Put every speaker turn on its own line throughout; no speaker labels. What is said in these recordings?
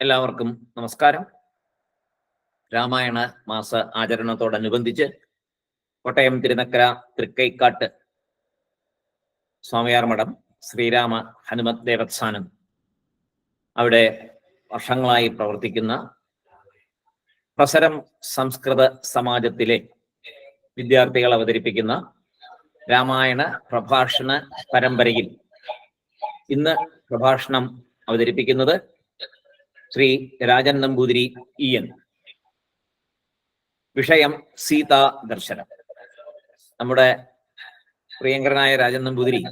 എല്ലാവർക്കും നമസ്കാരം. രാമായണ മാസ ആചരണത്തോടനുബന്ധിച്ച് കോട്ടയം തിരുനക്കര തൃക്കൈക്കാട്ട് സ്വാമിയാർ മഠം ശ്രീരാമ ഹനുമത് ദേവസ്ഥാനം അവിടെ വർഷങ്ങളായി പ്രവർത്തിക്കുന്ന പ്രസരം സംസ്കൃത സമാജത്തിലെ വിദ്യാർത്ഥികൾ അവതരിപ്പിക്കുന്ന രാമായണ പ്രഭാഷണ പരമ്പരയിൽ ഇന്ന് പ്രഭാഷണം അവതരിപ്പിക്കുന്നത് ശ്രീ രാജൻ നമ്പൂതിരി ഇ എൻ. വിഷയം സീതാ ദർശനം. നമ്മുടെ പ്രിയങ്കരനായ രാജൻ നമ്പൂതിരി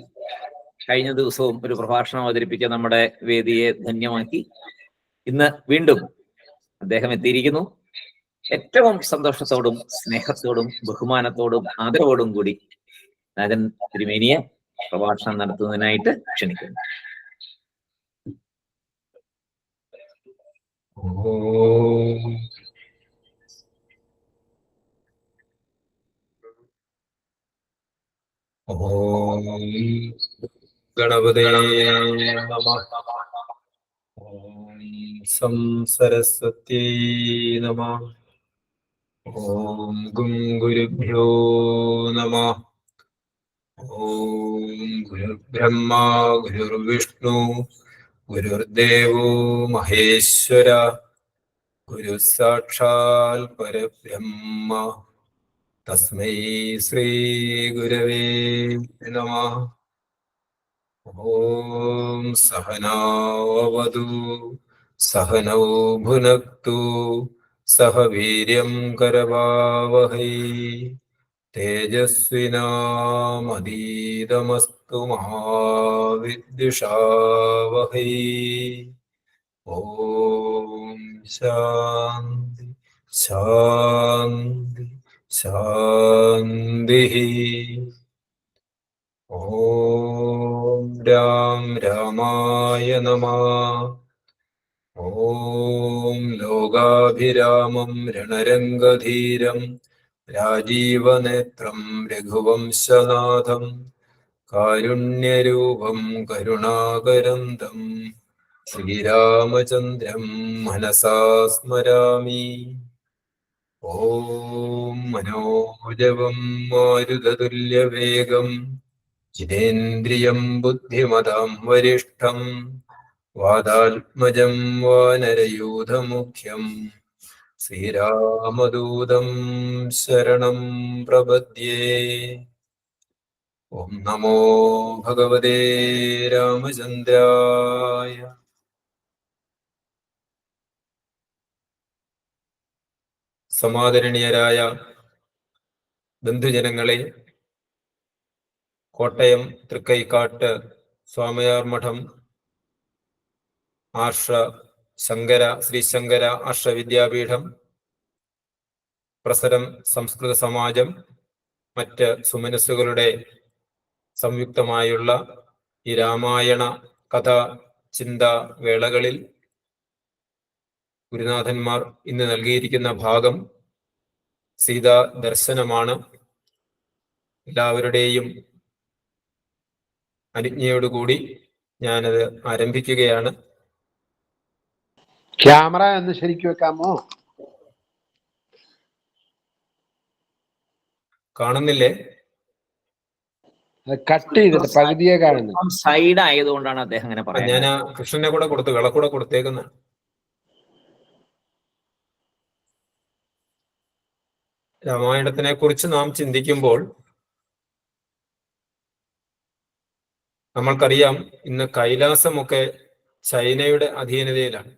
കഴിഞ്ഞ ദിവസവും ഒരു പ്രഭാഷണം അവതരിപ്പിച്ച നമ്മുടെ വേദിയെ ധന്യമാക്കി. ഇന്ന് വീണ്ടും അദ്ദേഹം എത്തിയിരിക്കുന്നു. ഏറ്റവും സന്തോഷത്തോടും സ്നേഹത്തോടും ബഹുമാനത്തോടും ആദരവോടും കൂടി രാജൻ തിരുമേനിയെ പ്രഭാഷണം നടത്തുന്നതിനായിട്ട് ക്ഷണിക്കുന്നു.
ഓം ഓം ഗണപതേ നമ ഓം സം സരസ്വത്യേ നമ ഓം ഗും ഗുരുഭ്യോ നമ ഓം ഗുരുർദേവോ മഹേശ്വര ഗുരു സാക്ഷാൽ പരബ്രഹ്മ തസ്മൈ ശ്രീ ഗുരവേ നമ. ഓം സഹനാവതു സഹനൗ ഭുനക്തു സഹ വീര്യം കരവാവഹൈ തേജസ്വിനാമതീതമസ്തു മഹാവിദ്വിഷാവഹൈ ഓം ശാന്തി ശാന്തി ശാന്തി ഓം രാം രാമായ നമ ഓം ലോകാഭിരാമം രണരംഗധീരം രാജീവനേത്രം രഘുവംശനാഥം കാരുണ്യരൂപം കരുണാകരന്തം. ശ്രീരാമചന്ദ്രം മനസാ സ്മരാമി. ഓം മനോജവം മാരുതതുല്യവേഗം. ജിതേന്ദ്രിയം ബുദ്ധിമതാം വരിഷ്ഠം. വാദാത്മജം വാനരയൂഥമുഖ്യം. ശ്രീരാമദൂതം ശരണം പ്രപദ്യേ. ഓം നമോ ഭഗവതേ രാമചന്ദ്രായ. സമാദരണീയരായ ബന്ധുജനങ്ങളെ കോട്ടയം തൃക്കൈക്കാട്ട് സ്വാമിയാർ മഠം ആർഷ ശങ്കര ശ്രീശങ്കര ആർഷ വിദ്യാപീഠം പ്രസരം സംസ്കൃത സമാജം മറ്റ് സുമനസ്സുകളുടെ സംയുക്തമായുള്ള ഈ രാമായണ കഥ ചിന്ത വേളകളിൽ ഗുരുനാഥന്മാർ ഇന്ന് നൽകിയിരിക്കുന്ന ഭാഗം സീതാ ദർശനമാണ്. എല്ലാവരുടെയും അനുജ്ഞയോടുകൂടി ഞാനത് ആരംഭിക്കുകയാണ്.
ക്യാമറ എന്ന് ശരിക്കും വെക്കാമോ?
കാണുന്നില്ലേ?
കട്ട് ചെയ്തിട്ട് പകുതിയെ കാണുന്നു
സൈഡ് ആയതുകൊണ്ടാണ് അദ്ദേഹം അങ്ങനെ പറയുന്നത്.
ഞാൻ കൃഷ്ണനെ കൂടെ കൊടുത്തു വിളക്കൂടെ കൊടുത്തേക്കുന്ന. രാമായണത്തിനെ കുറിച്ച് നാം ചിന്തിക്കുമ്പോൾ നമ്മൾക്കറിയാം ഇന്ന് കൈലാസമൊക്കെ ചൈനയുടെ അധീനതയിലാണ്.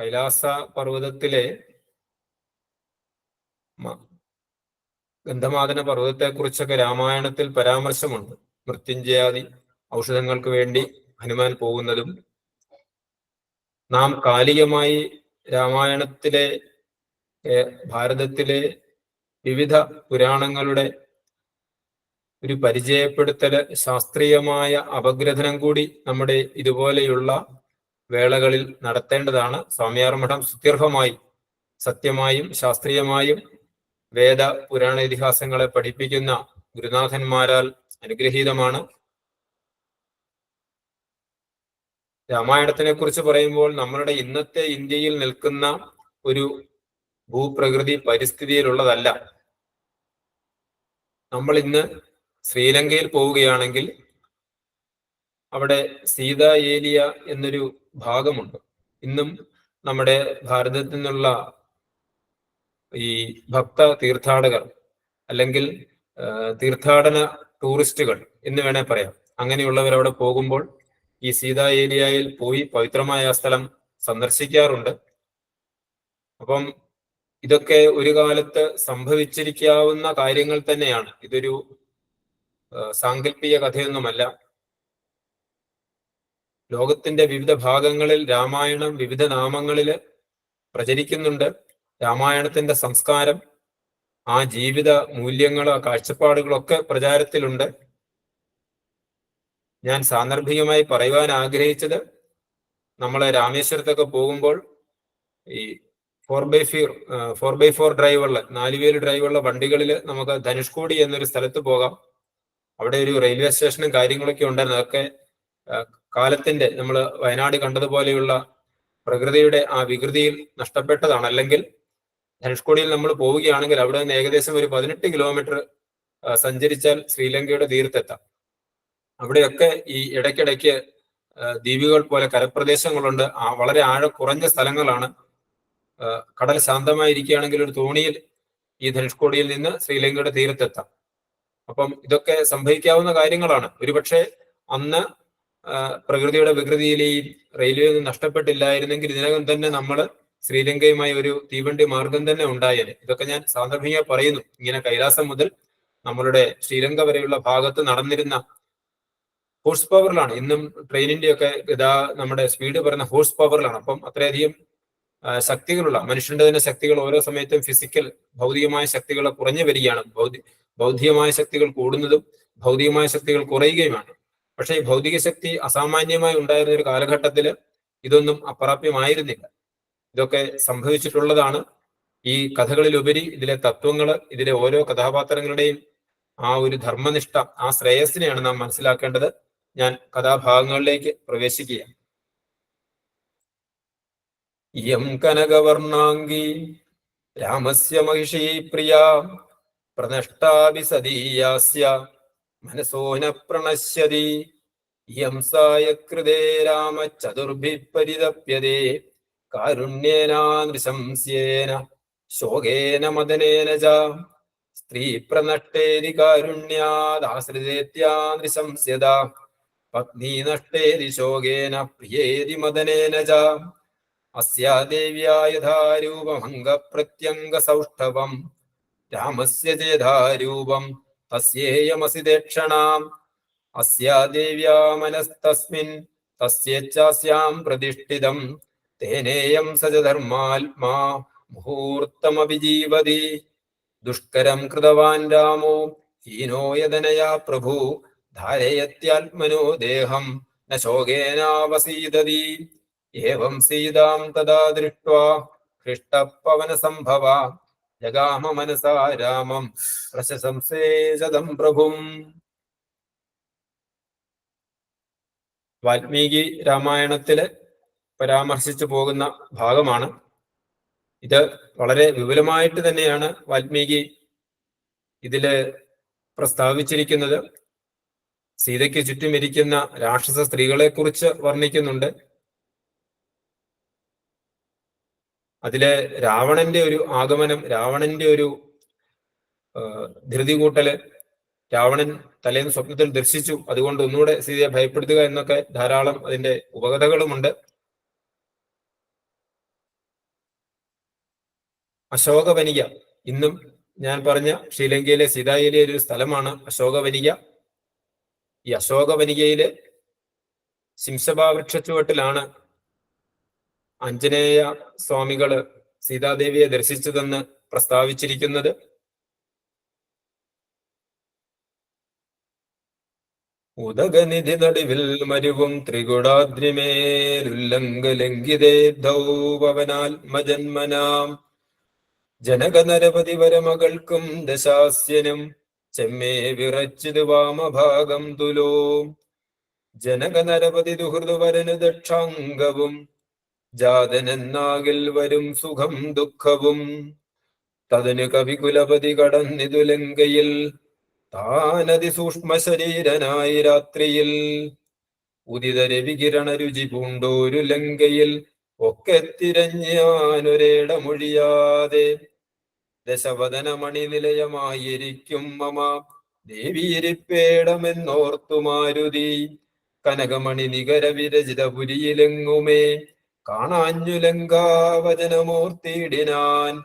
കൈലാസ പർവതത്തിലെ മ- ഗന്ധമാദന പർവതത്തെ കുറിച്ചൊക്കെ രാമായണത്തിൽ പരാമർശമുണ്ട്. മൃത്യുഞ്ജയാദി ഔഷധങ്ങൾക്ക് വേണ്ടി ഹനുമാൻ പോകുന്നതും നാം കാലികമായി രാമായണത്തിലെ ഭാരതത്തിലെ വിവിധ പുരാണങ്ങളുടെ ഒരു പരിചയപ്പെടുത്തൽ ശാസ്ത്രീയമായ അപഗ്രഥനം കൂടി നമ്മുടെ ഇതുപോലെയുള്ള വേളകളിൽ നടത്തേണ്ടതാണ്. സ്വാമിയാർ മഠം സുത്യർഹമായി സത്യമായും ശാസ്ത്രീയമായും വേദ പുരാണ ഇതിഹാസങ്ങളെ പഠിപ്പിക്കുന്ന ഗുരുനാഥന്മാരാൽ അനുഗ്രഹീതമാണ്. രാമായണത്തിനെ കുറിച്ച് പറയുമ്പോൾ നമ്മളുടെ ഇന്നത്തെ ഇന്ത്യയിൽ നിൽക്കുന്ന ഒരു ഭൂപ്രകൃതി പരിസ്ഥിതിയിലുള്ളതല്ല. നമ്മൾ ഇന്ന് ശ്രീലങ്കയിൽ പോവുകയാണെങ്കിൽ അവിടെ സീത ഏലിയ എന്നൊരു ഭാഗമുണ്ട്. ഇന്നും നമ്മുടെ ഭാരതത്തിൽ നിന്നുള്ള ഈ ഭക്ത തീർത്ഥാടകർ അല്ലെങ്കിൽ തീർത്ഥാടന ടൂറിസ്റ്റുകൾ എന്ന് വേണേ പറയാം. അങ്ങനെയുള്ളവർ അവിടെ പോകുമ്പോൾ ഈ സീത ഏരിയയിൽ പോയി പവിത്രമായ സ്ഥലം സന്ദർശിക്കാറുണ്ട്. അപ്പം ഇതൊക്കെ ഒരു കാലത്ത് സംഭവിച്ചിരിക്കാവുന്ന കാര്യങ്ങൾ തന്നെയാണ്. ഇതൊരു സാങ്കല്പിക കഥയൊന്നുമല്ല. ലോകത്തിന്റെ വിവിധ ഭാഗങ്ങളിൽ രാമായണം വിവിധ നാമങ്ങളിൽ പ്രചരിക്കുന്നുണ്ട്. രാമായണത്തിന്റെ സംസ്കാരം ആ ജീവിത മൂല്യങ്ങൾ കാഴ്ചപ്പാടുകളോ കാഴ്ചപ്പാടുകളൊക്കെ പ്രചാരത്തിലുണ്ട്. ഞാൻ സാന്ദർഭികമായി പറയുവാൻ ആഗ്രഹിച്ചത് നമ്മളെ രാമേശ്വരത്തൊക്കെ പോകുമ്പോൾ ഈ four by four four by four ഡ്രൈവുള്ള നാലുപേര് ഡ്രൈവുള്ള വണ്ടികളിൽ നമുക്ക് ധനുഷ്കോടി എന്നൊരു സ്ഥലത്ത് പോകാം. അവിടെ ഒരു റെയിൽവേ സ്റ്റേഷനും കാര്യങ്ങളൊക്കെ ഉണ്ടായിരുന്നു. അതൊക്കെ കാലത്തിന്റെ നമ്മൾ വയനാട് കണ്ടതുപോലെയുള്ള പ്രകൃതിയുടെ ആ വികൃതിയിൽ നഷ്ടപ്പെട്ടതാണ്. അല്ലെങ്കിൽ ധനുഷ്കോടിയിൽ നമ്മൾ പോവുകയാണെങ്കിൽ അവിടെ നിന്ന് ഏകദേശം ഒരു പതിനെട്ട് കിലോമീറ്റർ സഞ്ചരിച്ചാൽ ശ്രീലങ്കയുടെ തീരത്തെത്താം. അവിടെയൊക്കെ ഈ ഇടയ്ക്കിടയ്ക്ക് ദ്വീപുകൾ പോലെ കരപ്രദേശങ്ങളുണ്ട്. വളരെ ആഴ കുറഞ്ഞ സ്ഥലങ്ങളാണ്. കടൽ ശാന്തമായിരിക്കുകയാണെങ്കിൽ ഒരു തോണിയിൽ ഈ ധനുഷ്കോടിയിൽ നിന്ന് ശ്രീലങ്കയുടെ തീരത്തെത്താം. അപ്പം ഇതൊക്കെ സംഭവിക്കാവുന്ന കാര്യങ്ങളാണ്. ഒരുപക്ഷെ അന്ന് പ്രകൃതിയുടെ വികൃതിയിലെയും റെയിൽവേ ഒന്നും നഷ്ടപ്പെട്ടില്ലായിരുന്നെങ്കിൽ ഇതിനകം തന്നെ നമ്മൾ ശ്രീലങ്കയുമായി ഒരു തീവണ്ടി മാർഗം തന്നെ ഉണ്ടായേനെ ഇതൊക്കെ ഞാൻ സാന്ദർഭിക പറയുന്നു. ഇങ്ങനെ കൈലാസം മുതൽ നമ്മളുടെ ശ്രീലങ്ക വരെയുള്ള ഭാഗത്ത് നടന്നിരുന്ന ഹോഴ്സ് പവറിലാണ് ഇന്നും ട്രെയിനിന്റെ ഒക്കെ ഗതാ നമ്മുടെ സ്പീഡ് പറയുന്ന ഹോഴ്സ് പവറിലാണ് അപ്പം അത്രയധികം ശക്തികളുള്ള മനുഷ്യന്റെ തന്നെ ശക്തികൾ ഓരോ സമയത്തും ഫിസിക്കൽ ഭൗതികമായ ശക്തികൾ കുറഞ്ഞു വരികയാണ്. ബൗദ്ധികമായ ശക്തികൾ കൂടുന്നതും ഭൗതികമായ ശക്തികൾ കുറയുകയുമാണ്. പക്ഷേ ഈ ഭൗതിക ശക്തി അസാമാന്യമായി ഉണ്ടായിരുന്ന ഒരു കാലഘട്ടത്തിൽ ഇതൊന്നും അപ്രാപ്യമായിരുന്നില്ല. ഇതൊക്കെ സംഭവിച്ചിട്ടുള്ളതാണ്. ഈ കഥകളിലുപരി ഇതിലെ തത്വങ്ങൾ ഇതിലെ ഓരോ കഥാപാത്രങ്ങളുടെയും ആ ഒരു ധർമ്മനിഷ്ഠ ആ ശ്രേയസിനെയാണ് നാം മനസ്സിലാക്കേണ്ടത്. ഞാൻ കഥാഭാഗങ്ങളിലേക്ക് പ്രവേശിക്കുകയാണ്. യം കനകവർണാംഗി രാമസ്യ മഹിഷീ പ്രിയ പ്രനഷ്ടാഭി സദീയാസ്യ മനസോ പ്രണശ്യതി. ഇയം സായ രാമ ചതുർഭി പരിതപ്യതേ കാരുണ്യേനാനൃശംസ്യേന ശോകേന മദനേന ച. സ്ത്രീ പ്രനഷ്ടേരി കാരുണ്യാദാശ്രിതേത്യാശംസ്യത പത്നി നഷ്ടേതി ശോകേന പ്രിയേരി മദനേന ച. അസ്യാ ദേവ്യാ യഥാ രൂപമംഗ പ്രത്യംഗ സൗഷ്ഠവം. രാമസ്യ ചേധാരൂപം തസ്യേയമസി ദക്ഷണാം അസ്യാ ദേവ്യാ മനസ്തസ്മിൻ തസ്യേച്ഛാസ്യാം പ്രതിഷ്ഠിതം. തേനേയം സജധർമാത്മാ മുഹൂർത്തമഭിജീവതി. ദുഷ്കരം കൃതവാൻ രാമോ ഹീനോ യതനയാ പ്രഭു ധാരയത്യാത്മനോ ദേഹം ന ശോകേനാവസീദതി ഏവം സീതാം തദാ ദൃഷ്ട്വാ ഹൃഷ്ടപവന സംഭവ ജഗാമ മനസാ രാമം പ്രശംസേ ശതം പ്രഭും. വാൽമീകി രാമായണത്തിൽ പരാമർശിച്ചു പോകുന്ന ഭാഗമാണ്. ഇത് വളരെ വിപുലമായിട്ട് തന്നെയാണ് വാൽമീകി ഇതിൽ പ്രസ്താവിച്ചിരിക്കുന്നത്. സീതയ്ക്ക് ചുറ്റും ഇരിക്കുന്ന രാക്ഷസ സ്ത്രീകളെ കുറിച്ച് വർണിക്കുന്നുണ്ട്. അതിലെ രാവണന്റെ ഒരു ആഗമനം രാവണന്റെ ഒരു ധൃതി കൂട്ടൽ രാവണൻ തലേന്ന് സ്വപ്നത്തിൽ ദർശിച്ചു. അതുകൊണ്ട് ഒന്നുകൂടെ സീതയെ ഭയപ്പെടുത്തുക എന്നൊക്കെ ധാരാളം അതിന്റെ ഉപകഥകളുമുണ്ട്. അശോകവനിക. ഇന്നും ഞാൻ പറഞ്ഞ ശ്രീലങ്കയിലെ സീതായിലെ ഒരു സ്ഥലമാണ് അശോകവനിക. ഈ അശോകവനികയിലെ ശിംശബാ വൃക്ഷച്ചുവട്ടിലാണ് ആഞ്ജനേയ സ്വാമികൾ സീതാദേവിയെ ദർശിച്ചതെന്ന് പ്രസ്താവിച്ചിരിക്കുന്നത്. ഉദകനിധി നടുവിൽ മരുവും ത്രികുടാദ്രിമേലുല്ലംഘലംഘിതേ പവനാത്മജന്മനാം ജനകനരപതി വരമകൾക്കും ദശാസ്യനും ചെമ്മേ വിറച്ചിത് വാമഭാഗം തുലോ. ജനകനരപതി ദുഹൃതുവരന് ദക്ഷാംഗവും ജാതനെന്നാകിൽ വരും സുഖം ദുഃഖവും. തതിന് കവികുലപതി കടന്നിതു ലങ്കയിൽ താനതി സൂക്ഷ്മ ശരീരനായി രാത്രിയിൽ. ഉദിതര വികിരണ രുചി പൂണ്ടോരു ലങ്കയിൽ ഒക്കെ തിരഞ്ഞാനൊരേടമൊഴിയാതെ ദശവദന മണിനിലയമായിരിക്കും മമ. ദേവിയിരിപ്പേടമെന്നോർത്തു മാരുതി കനകമണി നികര വിരചിതപുരിയിലെങ്ങുമേ കാണാഞ്ഞു ലങ്കാവചനമൂർത്തിയിടിനാൻ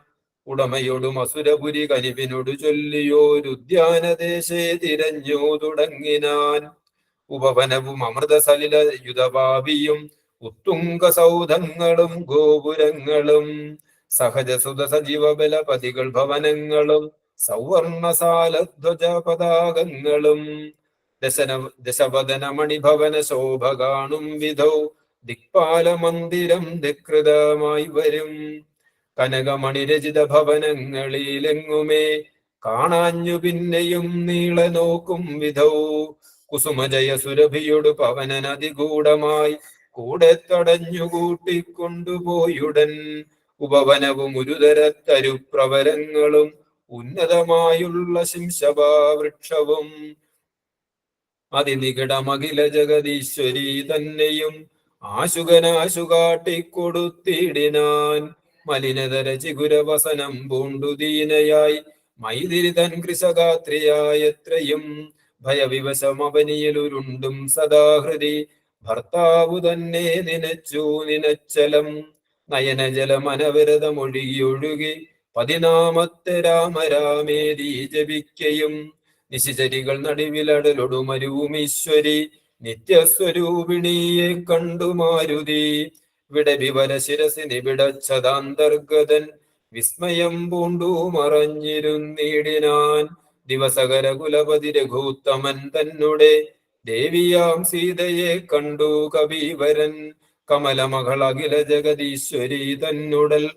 ഉടമയോടും അസുരപുരി കനിവിനോട് ചൊല്ലിയോരുദ്യാനദേശേ തിരഞ്ഞു തുടങ്ങിനാൻ. ഉപവനവും അമൃതസലില യുധഭാവിയും ഉത്തുംഗ സൗധങ്ങളും ഗോപുരങ്ങളും സഹജസുത സജീവ ബലപതികൾ ഭവനങ്ങളും സൗവർണസാലധ്വജ പതാകങ്ങളും ദശന ദശവദന മണിഭവന ശോഭ കാണും വിധൗ ദിക്പാല മന്ദിരം ധികൃതമായി വരും. കനകമണിരചിത ഭവനങ്ങളിലെങ്ങുമേ കാണാഞ്ഞു പിന്നെയും നീള നോക്കും വിധൗ. കുസുമജയ സുരഭിയോട് പവനനതിഗൂഢമായി കൂടെ തടഞ്ഞു കൂട്ടിക്കൊണ്ടുപോയുടൻ ഉപവനവും ഒരുതര തരുപ്രവരങ്ങളും ഉന്നതമായുള്ള ശിംശഭാവൃക്ഷവും അതിനികിടമഖില ജഗദീശ്വരി തന്നെയും ആശുകനാശുകാട്ടിക്കൊടുത്തിടിനാൻ. മലിനതര ചിഗുരവസനം പൂണ്ടുദീനയായി മൈതിരി തൻ മൈതിരിതൻ ഭയവിവശം അവനിയിലുരുണ്ടും സദാഹൃതി. ഭർത്താവു തന്നെ നിനച്ചു നിനച്ചലം. നയനജലമനവരതമൊഴുകിയൊഴുകി പതിനാമത്തെ രാമരാമേരി ജപിക്കയും. നിശിചരികൾ നടുവിലടലൊടുമരുവുമീശ്വരി നിത്യസ്വരൂപിണിയെ കണ്ടു മാരുതി വിടവിവര ശിരസി നിബിടച്ചതാന്തർഗതൻ വിസ്മയം പൂണ്ടു മറഞ്ഞിരുന്നിടിനാൻ. ദിവസകര കുലപതി രഘൂത്തമൻ തന്നെ ദേവിയാം സീതയെ കണ്ടു കവീവരൻ. കമലമകളകില ജഗദീശ്വരി തന്നുടൽ.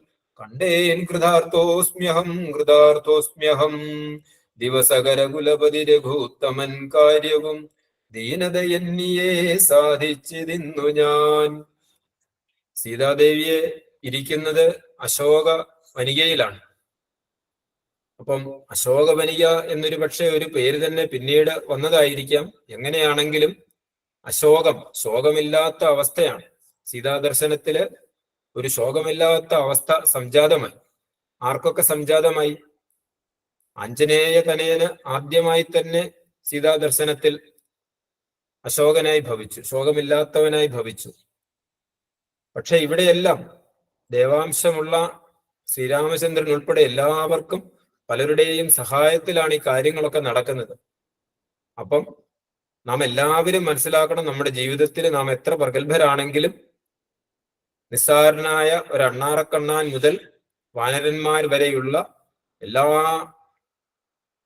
കണ്ടേൻ കൃതാർത്ഥോസ്മ്യഹം കൃതാർത്ഥോസ്മ്യഹം. ദിവസകര കുലപതി രഘൂത്തമൻ കാര്യവും. ദീനതയെന്നിയെ സാധിച്ചിരുന്നു ഞാൻ. സീതാദേവിയെ ഇരിക്കുന്നത് അശോക വനികയിലാണ്. അപ്പം അശോക വനിക എന്നൊരു പക്ഷേ ഒരു പേര് തന്നെ പിന്നീട് വന്നതായിരിക്കാം. എങ്ങനെയാണെങ്കിലും അശോകം ശോകമില്ലാത്ത അവസ്ഥയാണ്. സീതാദർശനത്തിൽ ഒരു ശോകമില്ലാത്ത അവസ്ഥ സംജാതമായി. ആർക്കൊക്കെ സംജാതമായി? ആഞ്ജനേയ തനയന് ആദ്യമായി തന്നെ സീതാദർശനത്തിൽ അശോകനായി ഭവിച്ചു ശോകമില്ലാത്തവനായി ഭവിച്ചു. പക്ഷെ ഇവിടെയെല്ലാം ദേവാംശമുള്ള ശ്രീരാമചന്ദ്രൻ ഉൾപ്പെടെ എല്ലാവർക്കും പലരുടെയും സഹായത്തിലാണ് ഈ കാര്യങ്ങളൊക്കെ നടക്കുന്നത്. അപ്പം നാം എല്ലാവരും മനസ്സിലാക്കണം നമ്മുടെ ജീവിതത്തിൽ നാം എത്ര പ്രഗത്ഭരാണെങ്കിലും നിസ്സാരനായ ഒരു അണ്ണാറക്കണ്ണാൻ മുതൽ വാനരന്മാർ വരെയുള്ള എല്ലാ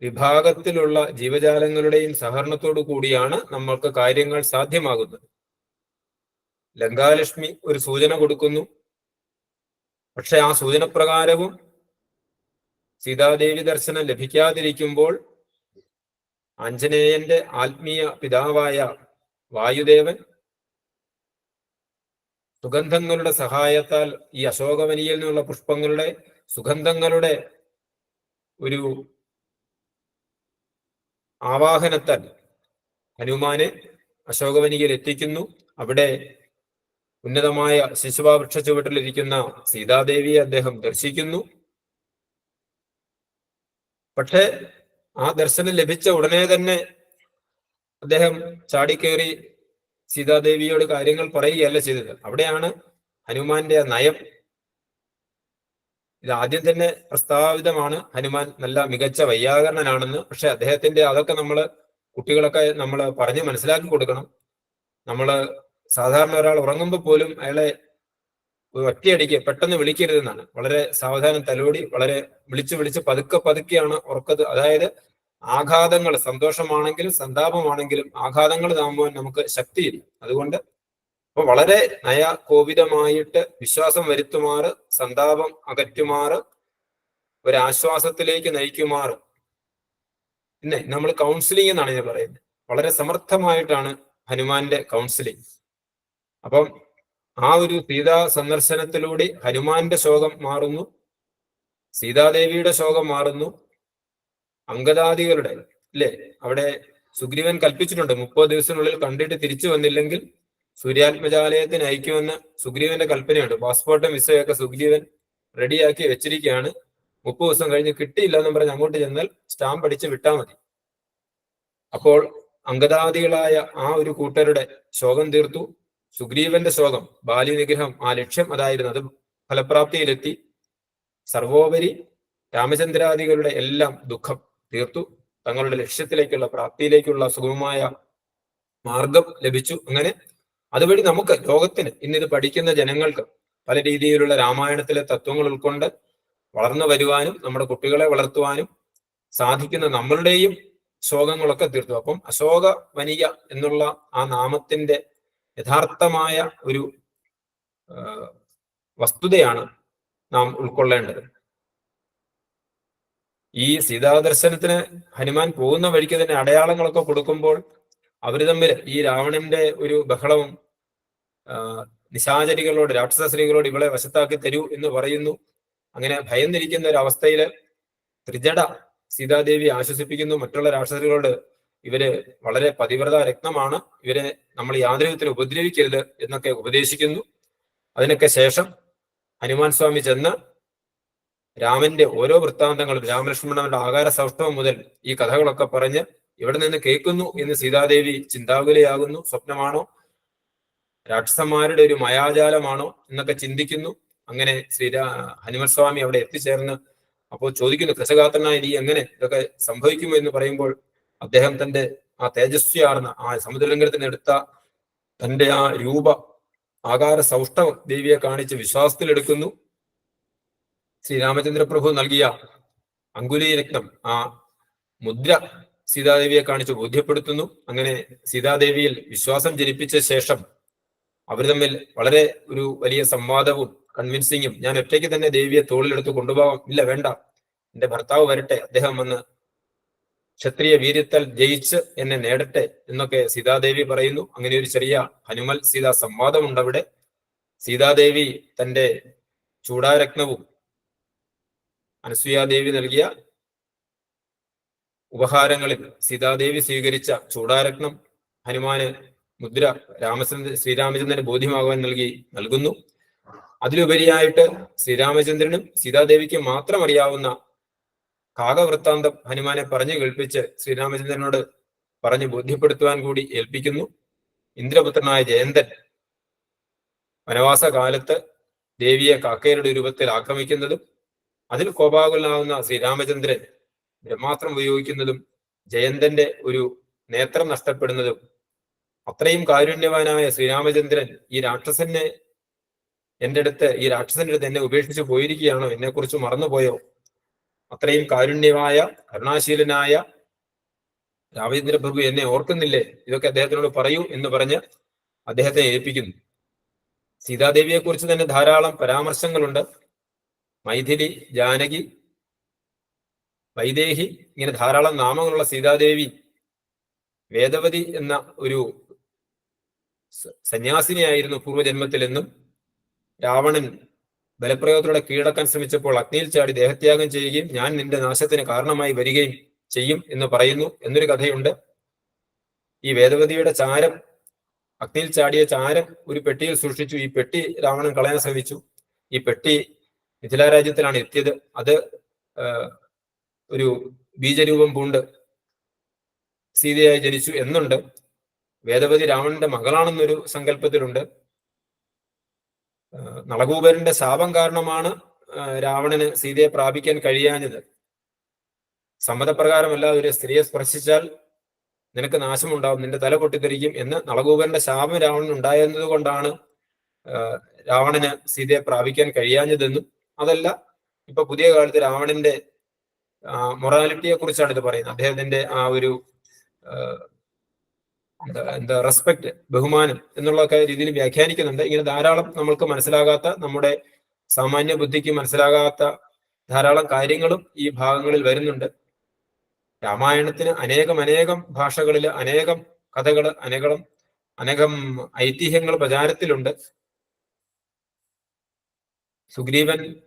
വിഭാഗത്തിലുള്ള ജീവജാലങ്ങളുടെയും സഹകരണത്തോടു കൂടിയാണ് നമ്മൾക്ക് കാര്യങ്ങൾ സാധ്യമാകുന്നത്. ലങ്കാലക്ഷ്മി ഒരു സൂചന കൊടുക്കുന്നു. പക്ഷെ ആ സൂചന പ്രകാരവും സീതാദേവി ദർശനം ലഭിക്കാതിരിക്കുമ്പോൾ ആഞ്ജനേയന്റെ ആത്മീയ പിതാവായ വായുദേവൻ സുഗന്ധങ്ങളുടെ സഹായത്താൽ ഈ അശോകവനിയിൽ നിന്നുള്ള പുഷ്പങ്ങളുടെ സുഗന്ധങ്ങളുടെ ഒരു ആവാഹനത്താൽ ഹനുമാനെ അശോകവനിയിൽ എത്തിക്കുന്നു. അവിടെ ഉന്നതമായ ശിശുവാവൃക്ഷ ചുവട്ടിലിരിക്കുന്ന സീതാദേവിയെ അദ്ദേഹം ദർശിക്കുന്നു. പക്ഷേ ആ ദർശനം ലഭിച്ച ഉടനെ തന്നെ അദ്ദേഹം ചാടിക്കേറി സീതാദേവിയോട് കാര്യങ്ങൾ പറയുകയല്ല ചെയ്തത്. അവിടെയാണ് ഹനുമാന്റെ നയം. ഇത് ആദ്യം തന്നെ പ്രസ്താവിതമാണ് ഹനുമാൻ നല്ല മികച്ച വൈയാകരണനാണെന്ന് പക്ഷെ അദ്ദേഹത്തിന്റെ അതൊക്കെ നമ്മൾ കുട്ടികളൊക്കെ നമ്മൾ പറഞ്ഞ് മനസ്സിലാക്കി കൊടുക്കണം. നമ്മൾ സാധാരണ ഒരാൾ ഉറങ്ങുമ്പോൾ പോലും അയാളെ ഒറ്റയടിക്ക് പെട്ടെന്ന് വിളിക്കരുതെന്നാണ്. വളരെ സാവധാനം തലോടി വളരെ വിളിച്ച് വിളിച്ച് പതുക്കെ പതുക്കെയാണ് ഉറക്കത്. അതായത് ആഘാതങ്ങൾ സന്തോഷമാണെങ്കിലും സന്താപമാണെങ്കിലും ആഘാതങ്ങൾ താങ്ങുവാൻ നമുക്ക് ശക്തിയില്ല. അതുകൊണ്ട് അപ്പൊ വളരെ നയകോപിതമായിട്ട് വിശ്വാസം വരുത്തുമാറ് സന്താപം അകറ്റുമാറ് ഒരാശ്വാസത്തിലേക്ക് നയിക്കുമാറ്. പിന്നെ നമ്മൾ കൗൺസിലിംഗ് എന്നാണ് ഞാൻ പറയുന്നത്. വളരെ സമർത്ഥമായിട്ടാണ് ഹനുമാന്റെ കൗൺസിലിംഗ് അപ്പം ആ ഒരു സീതാ സന്ദർശനത്തിലൂടെ ഹനുമാന്റെ ശോകം മാറുന്നു. സീതാദേവിയുടെ ശോകം മാറുന്നു. അങ്കദാദികളുടെ അല്ലേ? അവിടെ സുഗ്രീവൻ കൽപ്പിച്ചിട്ടുണ്ട്. മുപ്പത് ദിവസത്തിനുള്ളിൽ കണ്ടിട്ട് തിരിച്ചു വന്നില്ലെങ്കിൽ സൂര്യാത്മജാലയത്തിന് അയക്കുമെന്ന് സുഗ്രീവന്റെ കൽപ്പനയുണ്ട്. പാസ്പോർട്ടും വിസയൊക്കെ സുഗ്രീവൻ റെഡിയാക്കി വെച്ചിരിക്കുകയാണ്. മുപ്പത് ദിവസം കഴിഞ്ഞ് കിട്ടിയില്ല എന്ന് പറഞ്ഞ് അങ്ങോട്ട് ചെന്നാൽ സ്റ്റാമ്പ് അടിച്ച് വിട്ടാൽ മതി. അപ്പോൾ അങ്കദാദികളായ ആ ഒരു കൂട്ടരുടെ ശോകം തീർത്തു. സുഗ്രീവന്റെ ശോകം ബാലി നിഗ്രഹം ആ ലക്ഷ്യം അതായിരുന്നു. അത് ഫലപ്രാപ്തിയിലെത്തി. സർവോപരി രാമചന്ദ്രാദികളുടെ എല്ലാം ദുഃഖം. തീർത്തു. തങ്ങളുടെ ലക്ഷ്യത്തിലേക്കുള്ള പ്രാപ്തിയിലേക്കുള്ള സുഗമമായ മാർഗം ലഭിച്ചു. അങ്ങനെ അതുവഴി നമുക്ക് ലോകത്തിന് ഇന്നിത് പഠിക്കുന്ന ജനങ്ങൾക്ക് പല രീതിയിലുള്ള രാമായണത്തിലെ തത്വങ്ങൾ ഉൾക്കൊണ്ട് വളർന്നു വരുവാനും നമ്മുടെ കുട്ടികളെ വളർത്തുവാനും സാധിക്കുന്ന നമ്മളുടെയും ശോകങ്ങളൊക്കെ തീർത്തു. അപ്പം അശോക വനിക എന്നുള്ള ആ നാമത്തിന്റെ യഥാർത്ഥമായ ഒരു വസ്തുതയാണ് നാം ഉൾക്കൊള്ളേണ്ടത്. ഈ സീതാദർശനത്തിന് ഹനുമാൻ പോകുന്ന വഴിക്ക് തന്നെ അടയാളങ്ങളൊക്കെ കൊടുക്കുമ്പോൾ അവർ തമ്മിൽ ഈ രാവണന്റെ ഒരു ബഹളവും നിശാചരികളോട് രാക്ഷസ സ്ത്രീകളോട് ഇവളെ വശത്താക്കി തരൂ എന്ന് പറയുന്നു. അങ്ങനെ ഭയന്നിരിക്കുന്ന ഒരു അവസ്ഥയിൽ ത്രിജട സീതാദേവി ആശ്വസിപ്പിക്കുന്നു. മറ്റുള്ള രാക്ഷസരികളോട് ഇവർ വളരെ പതിവ്രത രത്നമാണ്. ഇവരെ നമ്മൾ യാതൊരു ഉപദ്രവിക്കരുത് എന്നൊക്കെ ഉപദേശിക്കുന്നു. അതിനൊക്കെ ശേഷം ഹനുമാൻ സ്വാമി ചെന്ന് രാമന്റെ ഓരോ വൃത്താന്തങ്ങളും രാമലക്ഷ്മണന്റെ ആകാര സൗഷ്ഠവം മുതൽ ഈ കഥകളൊക്കെ പറഞ്ഞ് ഇവിടെ നിന്ന് കേൾക്കുന്നു എന്ന് സീതാദേവി ചിന്താകുലയാകുന്നു സ്വപ്നമാണോ? രാക്ഷസന്മാരുടെ ഒരു മായാജാലമാണോ എന്നൊക്കെ ചിന്തിക്കുന്നു. അങ്ങനെ ശ്രീരാ ഹനുമൻ സ്വാമി അവിടെ എത്തിച്ചേർന്ന് അപ്പോൾ ചോദിക്കുന്നു കൃഷകാത്രനായ നീ എങ്ങനെ ഇതൊക്കെ സംഭവിക്കുമോ? എന്ന് പറയുമ്പോൾ അദ്ദേഹം തന്റെ ആ തേജസ്വിയാർന്ന ആ സമുദ്രലംഘനത്തിനെടുത്ത തന്റെ ആ രൂപ ആകാര സൗഷ്ഠവം ദേവിയെ കാണിച്ച് വിശ്വാസത്തിലെടുക്കുന്നു. ശ്രീരാമചന്ദ്ര പ്രഭു നൽകിയ അങ്കുലീരത്നം ആ മുദ്ര സീതാദേവിയെ കാണിച്ച് ബോധ്യപ്പെടുത്തുന്നു. അങ്ങനെ സീതാദേവിയിൽ വിശ്വാസം ജനിപ്പിച്ച ശേഷം അവർ തമ്മിൽ വളരെ ഒരു വലിയ സംവാദവും കൺവിൻസിങ്ങും ഞാൻ ഒറ്റയ്ക്ക് തന്നെ ദേവിയെ തോളിലെടുത്ത് കൊണ്ടുപോകാം ഇല്ല വേണ്ട എന്റെ ഭർത്താവ് വരട്ടെ അദ്ദേഹം വന്ന് ക്ഷത്രിയ വീര്യത്താൽ ജയിച്ച് എന്നെ നേടട്ടെ എന്നൊക്കെ സീതാദേവി പറയുന്നു. അങ്ങനെ ഒരു ചെറിയ ഹനുമൽ സീതാ സംവാദമുണ്ട് അവിടെ സീതാദേവി തന്റെ ചൂടാരത്നവും അനസൂയാദേവി നൽകിയ ഉപഹാരങ്ങളിൽ സീതാദേവി സ്വീകരിച്ച ചൂടാരത്നം ഹനുമാന് മുദ്ര രാമചന്ദ്ര ശ്രീരാമചന്ദ്രന് ബോധ്യമാകുവാൻ നൽകി നൽകുന്നു. അതിലുപരിയായിട്ട് ശ്രീരാമചന്ദ്രനും സീതാദേവിക്ക് മാത്രം അറിയാവുന്ന കാകവൃത്താന്തം ഹനുമാനെ പറഞ്ഞു കേൾപ്പിച്ച് ശ്രീരാമചന്ദ്രനോട് പറഞ്ഞു ബോധ്യപ്പെടുത്തുവാൻ കൂടി ഏൽപ്പിക്കുന്നു. ഇന്ദ്രപുത്രനായ ജയന്തൻ വനവാസ കാലത്ത് ദേവിയെ കാക്കയുടെ രൂപത്തിൽ ആക്രമിക്കുന്നതും അതിൽ കോപാകുലനാകുന്ന ശ്രീരാമചന്ദ്രൻ ബ്രഹ്മാസ്ത്രം ഉപയോഗിക്കുന്നതും ജയന്തന്റെ ഒരു നേത്രം നഷ്ടപ്പെടുന്നതും അത്രയും കാരുണ്യവാനായ ശ്രീരാമചന്ദ്രൻ ഈ രാക്ഷസനെ എന്റെ അടുത്ത് ഈ രാക്ഷസന്റെ അടുത്ത് എന്നെ ഉപേക്ഷിച്ച് പോയിരിക്കുകയാണോ? എന്നെ കുറിച്ച് മറന്നുപോയോ? അത്രയും കാരുണ്യമായ കരുണാശീലനായ രാമചന്ദ്ര പ്രഭു എന്നെ ഓർക്കുന്നില്ലേ? ഇതൊക്കെ അദ്ദേഹത്തിനോട് പറയൂ എന്ന് പറഞ്ഞ് അദ്ദേഹത്തെ ഏൽപ്പിക്കുന്നു. സീതാദേവിയെ കുറിച്ച് തന്നെ ധാരാളം പരാമർശങ്ങളുണ്ട്. മൈഥിലി ജാനകി വൈദേഹി ഇങ്ങനെ ധാരാളം നാമങ്ങളുള്ള സീതാദേവി വേദവതി എന്ന ഒരു സന്യാസിനിയായിരുന്നു പൂർവജന്മത്തിലെന്നും രാവണൻ ബലപ്രയോഗത്തിലൂടെ കീഴടക്കാൻ ശ്രമിച്ചപ്പോൾ അഗ്നിയിൽ ചാടി ദേഹത്യാഗം ചെയ്യുകയും ഞാൻ നിന്റെ നാശത്തിന് കാരണമായി വരികയും ചെയ്യും എന്ന് പറയുന്നു എന്നൊരു കഥയുണ്ട്. ഈ വേദവതിയുടെ ചാരം അഗ്നിയിൽ ചാടിയ ചാരം ഒരു പെട്ടിയിൽ സൂക്ഷിച്ചു. ഈ പെട്ടി രാവണൻ കളയാൻ ശ്രമിച്ചു. ഈ പെട്ടി മിഥില രാജ്യത്തിലാണ് എത്തിയത്. അത് ഒരു ബീജരൂപം പൂണ്ട് സീതയായി ജനിച്ചു എന്നുണ്ട്. വേദവതി രാവണന്റെ മകളാണെന്നൊരു സങ്കല്പത്തിലുണ്ട്. നളകൂപരന്റെ ശാപം കാരണമാണ് രാവണന് സീതയെ പ്രാപിക്കാൻ കഴിയാഞ്ഞത്. സമ്മതപ്രകാരമല്ല ഒരു സ്ത്രീയെ സ്പർശിച്ചാൽ നിനക്ക് നാശമുണ്ടാവും നിന്റെ തല പൊട്ടിത്തെറിക്കും എന്ന് നളകൂപരന്റെ ശാപം രാവണൻ ഉണ്ടായിരുന്നത് കൊണ്ടാണ് രാവണന് സീതയെ പ്രാപിക്കാൻ കഴിയാഞ്ഞതെന്നും അതല്ല ഇപ്പൊ പുതിയ കാലത്ത് രാവണന്റെ മൊറാലിറ്റിയെ കുറിച്ചാണ് ഇത് പറയുന്നത്. അദ്ദേഹത്തിന്റെ ആ ഒരു എന്താ എന്താ റെസ്പെക്ട് ബഹുമാനം എന്നുള്ളൊക്കെ രീതിയിൽ വ്യാഖ്യാനിക്കുന്നുണ്ട്. ഇങ്ങനെ ധാരാളം നമ്മൾക്ക് മനസ്സിലാകാത്ത നമ്മുടെ സാമാന്യ ബുദ്ധിക്ക് മനസ്സിലാകാത്ത ധാരാളം കാര്യങ്ങളും ഈ ഭാഗങ്ങളിൽ വരുന്നുണ്ട്. രാമായണത്തിന് അനേകം അനേകം ഭാഷകളിൽ അനേകം കഥകൾ അനേകം അനേകം ഐതിഹ്യങ്ങൾ പ്രചാരത്തിലുണ്ട്. സുഗ്രീവൻ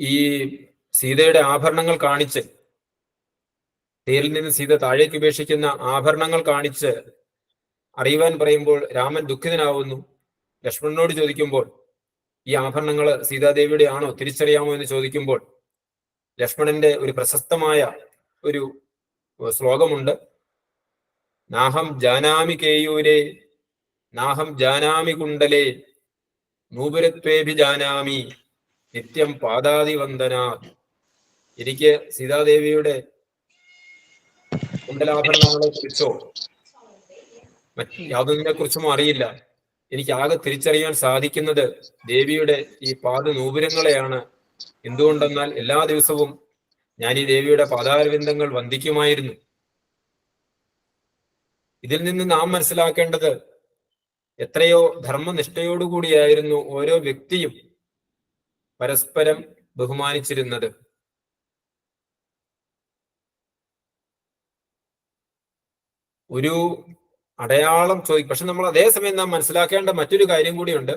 ഈ സീതയുടെ ആഭരണങ്ങൾ കാണിച്ച് തേരിൽ നിന്ന് സീത താഴേക്ക് ഉപേക്ഷിക്കുന്ന ആഭരണങ്ങൾ കാണിച്ച് അറിയുവാൻ പറയുമ്പോൾ രാമൻ ദുഃഖിതനാവുന്നു. ലക്ഷ്മണനോട് ചോദിക്കുമ്പോൾ ഈ ആഭരണങ്ങൾ സീതാദേവിയുടെ ആണോ? തിരിച്ചറിയാമോ? എന്ന് ചോദിക്കുമ്പോൾ ലക്ഷ്മണന്റെ ഒരു പ്രശസ്തമായ ഒരു ശ്ലോകമുണ്ട്. നാഹം ജാനാമി കേയൂരേ നാഹം ജാനാമി കുണ്ടലേ നൂപുരത്വേഭി ജാനാമി. നിത്യം പാദാതിവന്ദനാ എനിക്ക് സീതാദേവിയുടെ കുണ്ടലാഭരണങ്ങളെ കുറിച്ചോ? മറ്റ് യാതൊന്നിനെ കുറിച്ചും അറിയില്ല. എനിക്ക് ആകെ തിരിച്ചറിയാൻ സാധിക്കുന്നത് ദേവിയുടെ ഈ പാദ നൂപുരങ്ങളെയാണ്. എന്തുകൊണ്ടെന്നാൽ എല്ലാ ദിവസവും ഞാൻ ഈ ദേവിയുടെ പാദാരവിന്ദങ്ങൾ വന്ദിക്കുമായിരുന്നു. ഇതിൽ നിന്ന് നാം മനസ്സിലാക്കേണ്ടത് എത്രയോ ധർമ്മനിഷ്ഠയോടുകൂടിയായിരുന്നു ഓരോ വ്യക്തിയും പരസ്പരം ബഹുമാനിച്ചിരുന്നത്. ഒരു അടയാളം ചോദിക്കും പക്ഷെ നമ്മൾ അതേസമയം നാം മനസ്സിലാക്കേണ്ട മറ്റൊരു കാര്യം കൂടിയുണ്ട്.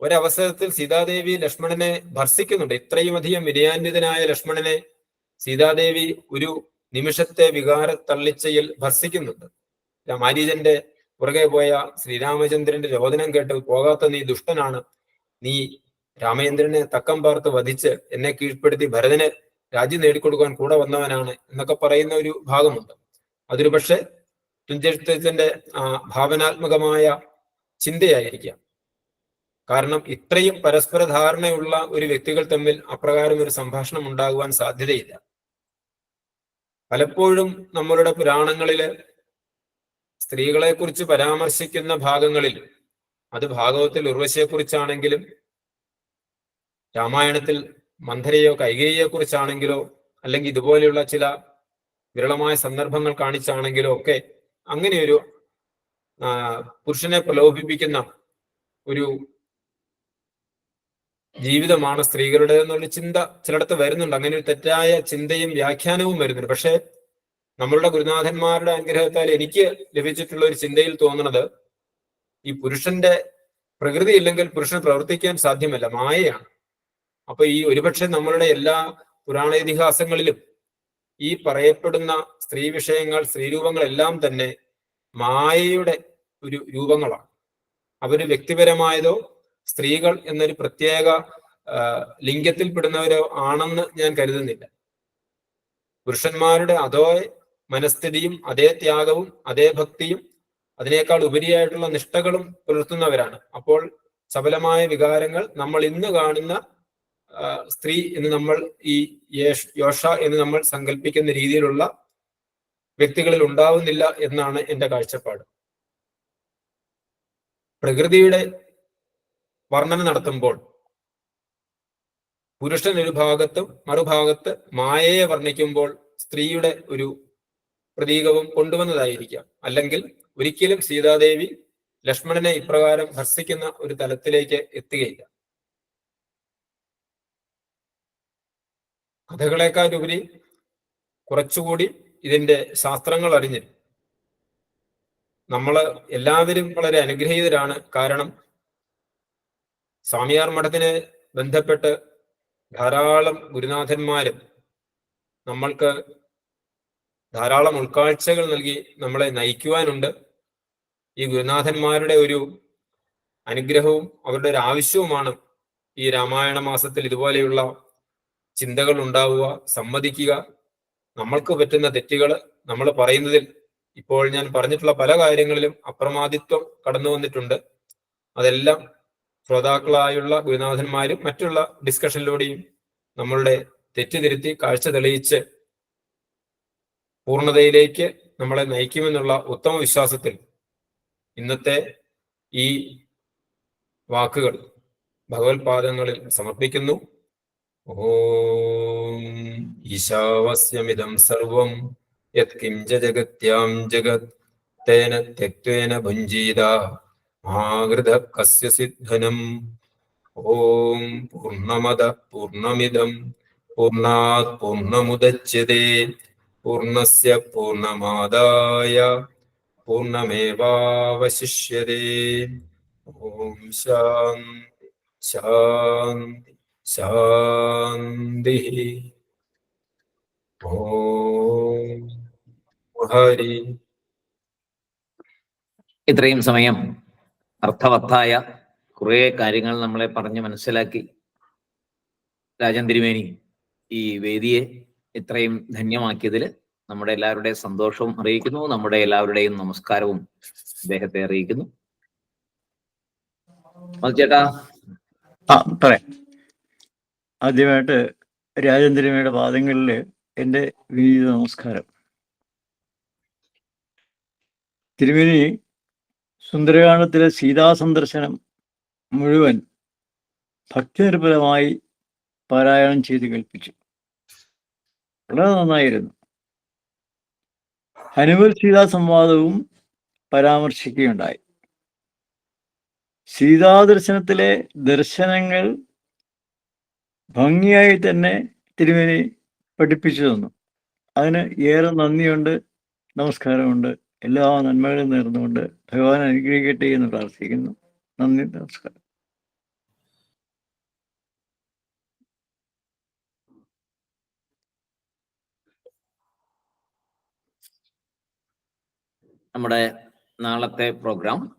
ഒരവസരത്തിൽ സീതാദേവി ലക്ഷ്മണനെ ഭർസിക്കുന്നുണ്ട് ഇത്രയും അധികം വിനയാന്വിതനായ ലക്ഷ്മണനെ സീതാദേവി ഒരു നിമിഷത്തെ വികാര തള്ളിച്ചയിൽ ഭർസിക്കുന്നുണ്ട് മാരീജന്റെ പുറകെ പോയ ശ്രീരാമചന്ദ്രന്റെ രോദനം കേട്ട് പോകാത്ത നീ ദുഷ്ടനാണ്. നീ രാമചന്ദ്രനെ തക്കം പാർത്ത് വധിച്ച് എന്നെ കീഴ്പ്പെടുത്തി ഭരതന് രാജ്യം നേടിക്കൊടുക്കാൻ കൂടെ വന്നവനാണ് എന്നൊക്കെ പറയുന്ന ഒരു ഭാഗമുണ്ട്. അതൊരു പക്ഷെ തുഞ്ചത്തിന്റെ ഭാവനാത്മകമായ ചിന്തയായിരിക്കാം. കാരണം ഇത്രയും പരസ്പര ധാരണയുള്ള ഒരു വ്യക്തികൾ തമ്മിൽ അപ്രകാരം ഒരു സംഭാഷണം ഉണ്ടാകുവാൻ സാധ്യതയില്ല. പലപ്പോഴും നമ്മളുടെ പുരാണങ്ങളിൽ സ്ത്രീകളെ കുറിച്ച് പരാമർശിക്കുന്ന ഭാഗങ്ങളിൽ അത് ഭാഗവത്തിൽ ഉർവശിയെ കുറിച്ചാണെങ്കിലും രാമായണത്തിൽ മന്ധരയോ കൈകേയെ കുറിച്ചാണെങ്കിലോ അല്ലെങ്കിൽ ഇതുപോലെയുള്ള ചില വിരളമായ സന്ദർഭങ്ങൾ കാണിച്ചാണെങ്കിലോ ഒക്കെ അങ്ങനെയൊരു പുരുഷനെ പ്രലോഭിപ്പിക്കുന്ന ഒരു ജീവിതമാണ് സ്ത്രീകളുടെ എന്നുള്ള ചിന്ത ചിലയിടത്ത് വരുന്നുണ്ട്. അങ്ങനെ ഒരു തെറ്റായ ചിന്തയും വ്യാഖ്യാനവും വരുന്നുണ്ട്. പക്ഷെ നമ്മളുടെ ഗുരുനാഥന്മാരുടെ അനുഗ്രഹത്താൽ എനിക്ക് ലഭിച്ചിട്ടുള്ള ഒരു ചിന്തയിൽ തോന്നുന്നത് ഈ പുരുഷന്റെ പ്രകൃതി ഇല്ലെങ്കിൽ പുരുഷന് പ്രവർത്തിക്കാൻ സാധ്യമല്ല മായയാണ്. അപ്പൊ ഈ ഒരുപക്ഷെ നമ്മളുടെ എല്ലാ പുരാണ ഇതിഹാസങ്ങളിലും ഈ പറയപ്പെടുന്ന സ്ത്രീ വിഷയങ്ങൾ സ്ത്രീരൂപങ്ങളെല്ലാം തന്നെ മായയുടെ ഒരു രൂപങ്ങളാണ്. അവർ വ്യക്തിപരമായതോ സ്ത്രീകൾ എന്നൊരു പ്രത്യേക ലിംഗത്തിൽപ്പെടുന്നവരോ ആണെന്ന് ഞാൻ കരുതുന്നില്ല. പുരുഷന്മാരുടെ അതേ മനസ്ഥിതിയും അതേ ത്യാഗവും അതേ ഭക്തിയും അതിനേക്കാൾ ഉപരിയായിട്ടുള്ള നിഷ്ഠകളും പുലർത്തുന്നവരാണ്. അപ്പോൾ സബലമായ വികാരങ്ങൾ നമ്മൾ ഇന്ന് കാണുന്ന സ്ത്രീ എന്ന് നമ്മൾ ഈ യോഷ എന്ന് നമ്മൾ സങ്കല്പിക്കുന്ന രീതിയിലുള്ള വ്യക്തികളിൽ ഉണ്ടാവുന്നില്ല എന്നാണ് എന്റെ കാഴ്ചപ്പാട്. പ്രകൃതിയുടെ വർണന നടത്തുമ്പോൾ പുരുഷൻ ഒരു ഭാഗത്തും മറുഭാഗത്ത് മായയെ വർണിക്കുമ്പോൾ സ്ത്രീയുടെ ഒരു പ്രതീകവും കൊണ്ടുവന്നതായിരിക്കാം. അല്ലെങ്കിൽ ഒരിക്കലും സീതാദേവി ലക്ഷ്മണനെ ഇപ്രകാരം ഹർസിക്കുന്ന ഒരു തലത്തിലേക്ക് എത്തുകയില്ല. കഥകളേക്കാൾ ഉപരി കുറച്ചുകൂടി ഇതിന്റെ ശാസ്ത്രങ്ങൾ അറിഞ്ഞു നമ്മൾ എല്ലാവരും വളരെ അനുഗ്രഹീതരാണ്. കാരണം സ്വാമിയാർ മഠത്തിനെ ബന്ധപ്പെട്ട് ധാരാളം ഗുരുനാഥന്മാരും നമ്മൾക്ക് ധാരാളം ഉൾക്കാഴ്ചകൾ നൽകി നമ്മളെ നയിക്കുവാനുണ്ട്. ഈ ഗുരുനാഥന്മാരുടെ ഒരു അനുഗ്രഹവും അവരുടെ ഒരു ആവശ്യവുമാണ് ഈ രാമായണ മാസത്തിൽ ഇതുപോലെയുള്ള ചിന്തകൾ ഉണ്ടാവുക സമ്മതിക്കുക. നമ്മൾക്ക് പറ്റുന്ന തെറ്റുകൾ നമ്മൾ പറയുന്നതിൽ ഇപ്പോൾ ഞാൻ പറഞ്ഞിട്ടുള്ള പല കാര്യങ്ങളിലും അപ്രമാദിത്വം കടന്നു വന്നിട്ടുണ്ട്. അതെല്ലാം ശ്രോതാക്കളായുള്ള ഗുരുനാഥന്മാരും മറ്റുള്ള ഡിസ്കഷനിലൂടെയും നമ്മളുടെ തെറ്റ് തിരുത്തി കാഴ്ച തെളിയിച്ച് പൂർണതയിലേക്ക് നമ്മളെ നയിക്കുമെന്നുള്ള ഉത്തമ വിശ്വാസത്തിൽ ഇന്നത്തെ ഈ വാക്കുകൾ ഭഗവത്പാദങ്ങളിൽ സമർപ്പിക്കുന്നു. ഓം ഈശാവസ്യമിതം സർവം യത്കിഞ്ച ജഗത്യാം ജഗത് തേന തെക്വേന ഭുഞ്ജീത മഹാകൃത കസ്യ സിദ്ധനം. ഓം പൂർണമദ പൂർണമിതം പൂർണാത് പൂർണമുദച്യത്തെ പൂർണസ്യ പൂർണമാദായ പൂർണമേവാവശിഷ്യതേ ഓം ശാന്തി ശാന്തി ശാന്തി ഓം ഹരി
ഇത്രയും സമയം അർത്ഥവത്തായ കുറെ കാര്യങ്ങൾ നമ്മളെ പറഞ്ഞ് മനസ്സിലാക്കി. രാജൻ തിരുമേനി ഈ വേദിയെ ഇത്രയും ധന്യമാക്കിയതിൽ നമ്മുടെ എല്ലാവരുടെയും സന്തോഷവും അറിയിക്കുന്നു. നമ്മുടെ എല്ലാവരുടെയും നമസ്കാരവും അദ്ദേഹത്തെ അറിയിക്കുന്നു. ചേട്ടാ.
പറയാം. ആദ്യമായിട്ട് രാജേന്ദ്രമയുടെ പാദങ്ങളിൽ എന്റെ വിനീത നമസ്കാരം. തിരുമേനി സുന്ദരകാണ്ഡത്തിലെ സീതാസന്ദർശനം മുഴുവൻ ഭക്തിനിർഭരമായി പാരായണം ചെയ്ത് കേൾപ്പിച്ചു. വളരെ നന്നായിരുന്നു. ഹനുമൽ സീതാ സംവാദവും പരാമർശിക്കുകയുണ്ടായി. സീതാദർശനത്തിലെ ദർശനങ്ങൾ ഭംഗിയായി തന്നെ തിരുമേനി പഠിപ്പിച്ചു തന്നു. അതിന് ഏറെ നന്ദിയുണ്ട് നമസ്കാരമുണ്ട് എല്ലാ നന്മകളും നേർന്നുകൊണ്ട് ഭഗവാൻ അനുഗ്രഹിക്കട്ടെ എന്ന് പ്രാർത്ഥിക്കുന്നു. നന്ദി നമസ്കാരം.
നമ്മുടെ നാളത്തെ പ്രോഗ്രാം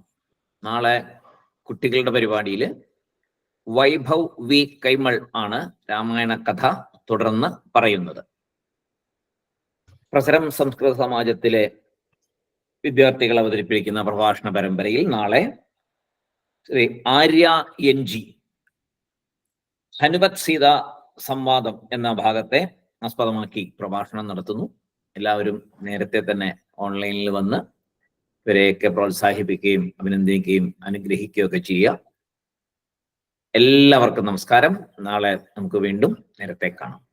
നാളെ കുട്ടികളുടെ പരിപാടിയിൽ വൈഭവ് വി കൈമൾ ആണ് രാമായണ കഥ തുടർന്ന് പറയുന്നത്. പ്രസരം സംസ്കൃത സമാജത്തിലെ വിദ്യാർത്ഥികൾ അവതരിപ്പിക്കുന്ന പ്രഭാഷണ പരമ്പരയിൽ നാളെ ശ്രീ ആര്യ എൻ ജി ഹനുമത് സീത സംവാദം എന്ന ഭാഗത്തെ ആസ്പദമാക്കി പ്രഭാഷണം നടത്തുന്നു. എല്ലാവരും നേരത്തെ തന്നെ ഓൺലൈനിൽ വന്ന് ഇവരെയൊക്കെ പ്രോത്സാഹിപ്പിക്കുകയും അഭിനന്ദിക്കുകയും അനുഗ്രഹിക്കുകയൊക്കെ ചെയ്യുക. എല്ലാവർക്കും നമസ്കാരം. നാളെ നമുക്ക് വീണ്ടും നേരത്തെ കാണാം.